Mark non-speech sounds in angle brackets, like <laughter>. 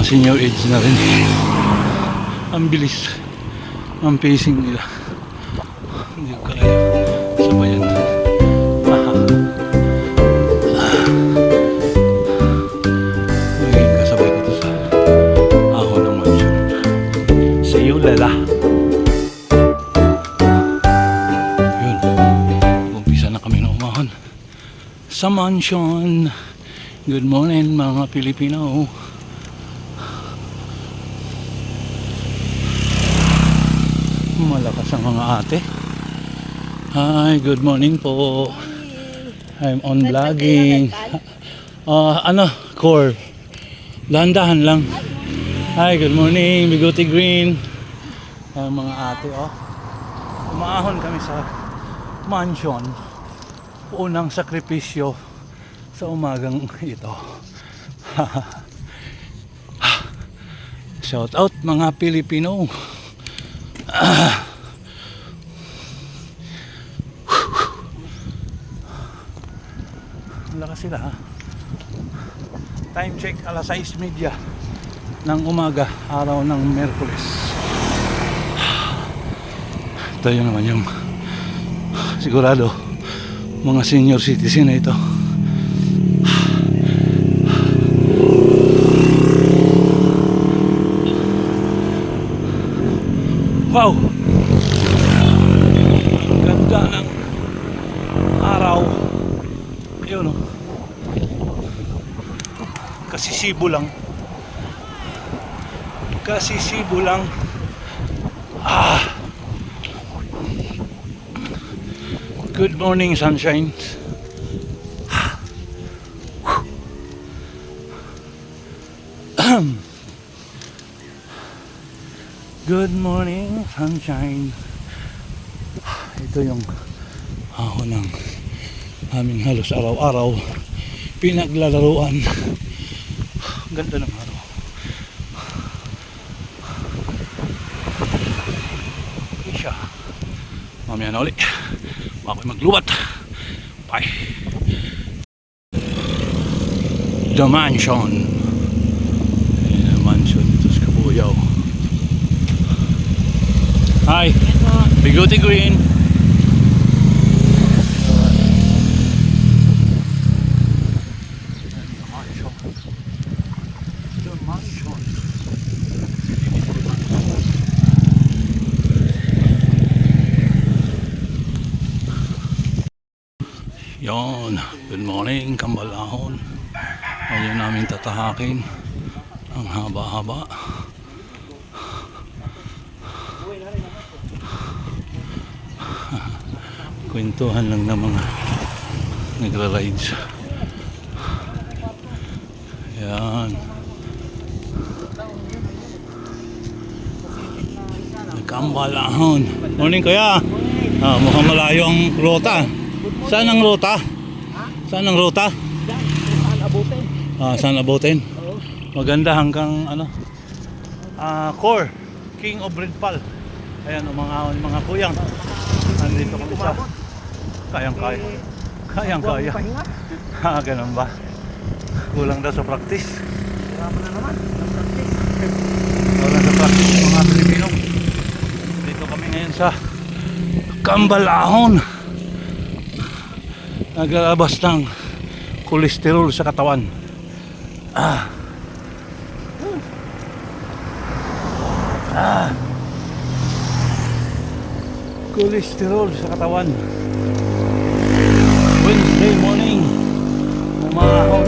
ako. Mga senior age na rin. Ang bilis. Ang pacing nila. Hindi ko kaya. Sabayan. Aha. Magiging kasabay ko to sa ahon ng mansion. See you, Lela. Yun. Umpisa na kami na umahon. Sa mansion. Good morning mga Pilipino. Malakas ang mga ate. Hi, good morning po. I'm on vlogging. <laughs> Ah, ano, core. Dahan-dahan lang. Hi, good morning, Bigote Green. Ang mga ate, oh. Umahon kami sa mansion. Unang sakripisyo sa umagang ito. <laughs> Shout out mga Pilipino. Lakas sila ha. Time check alas 6 media ng umaga, araw ng Merkules. Yun naman yung sigurado mga senior citizen na ito. Wow! Ganda ng araw. Yun o. Kasisibo lang. Kasisibo lang. Ah! Good morning, sunshine. Good morning, sunshine. Ito yung ahon ng aming halos araw-araw pinaglalaruan. Ang Ganda ng araw. Siya. Mamaya na ulit. Ako'y maglubat. Bye. The Mansion. Ayan ang mansion dito sa Kabuyaw. Hi. Bigote Green. Yon, good morning, Kambalahon. Ayun namin tatahakin. Ang haba-haba. Kwentuhan lang ng mga nagra-rides. Yan. Kambalahon. Morning kuya. Ah, mukhang malayo ang rota. Saan ang ruta? Saan ang ruta? Saan abutin? Ah, saan abutin? Maganda hanggang ano? Ah, core. King of Red Pal. Ayan ang mga mga kuyang. Nandito kami sa kayang kaya. Kayang kaya. Pahinga. Ha, <laughs> ganun ba? Kulang daw sa practice. Hirapan na naman. Kulang sa practice mga Pilipino. Dito kami ngayon sa Kambalahon. Naglalabas ng kolesterol sa katawan. Ah. Ah. Kolesterol sa katawan. Wednesday morning. Umahon